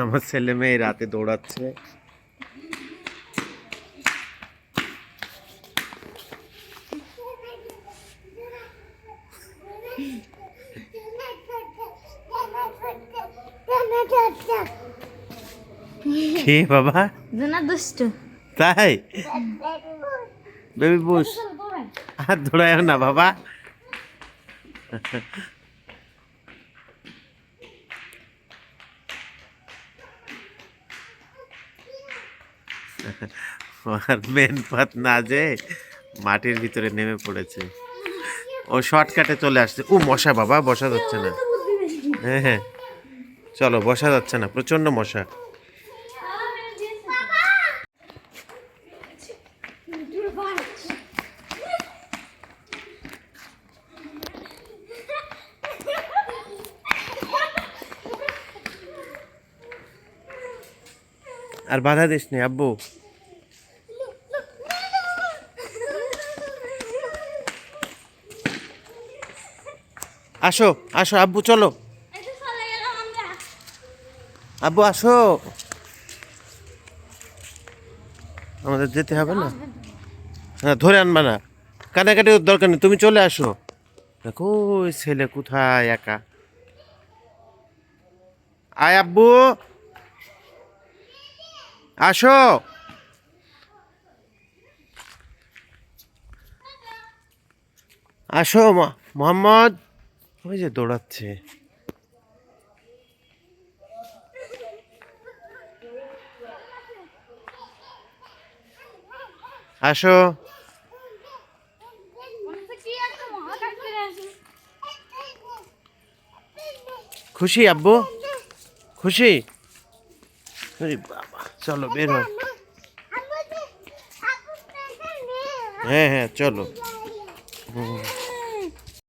আমার ছেলে মেয়ে রাতে দৌড়াচ্ছে। কি বাবা। জোনা দুষ্টু। তাই? Baby bush. আর দৌড়ায় না বাবা। আর মেন পথ না যে মাটির ভিতরে নেমে পড়েছে। ও শর্টকাটে চলে আসছে। ও মশা বাবা, বসা যাচ্ছে না। হ্যাঁ হ্যাঁ। চলো, বসা যাচ্ছে না। প্রচণ্ড মশা। আর বাধা দিস নি, আব্বু। আসো আসো, আব্বু, চলো। আব্বু, আসো। আমাদের যেতে হবে না? হ্যাঁ ধরে আনবা না। কানাকাটি দরকার নেই, তুমি চলে আসো। দেখো ছেলে কোথায় একা? আয়, আব্বু। আসো। আসো মোহাম্মদ। ওই যে দৌড়াচ্ছে। আসো। খুশি আব্বু? খুশি? বাবা চলো বের হও। হ্যাঁ হ্যাঁ চলো। হুম।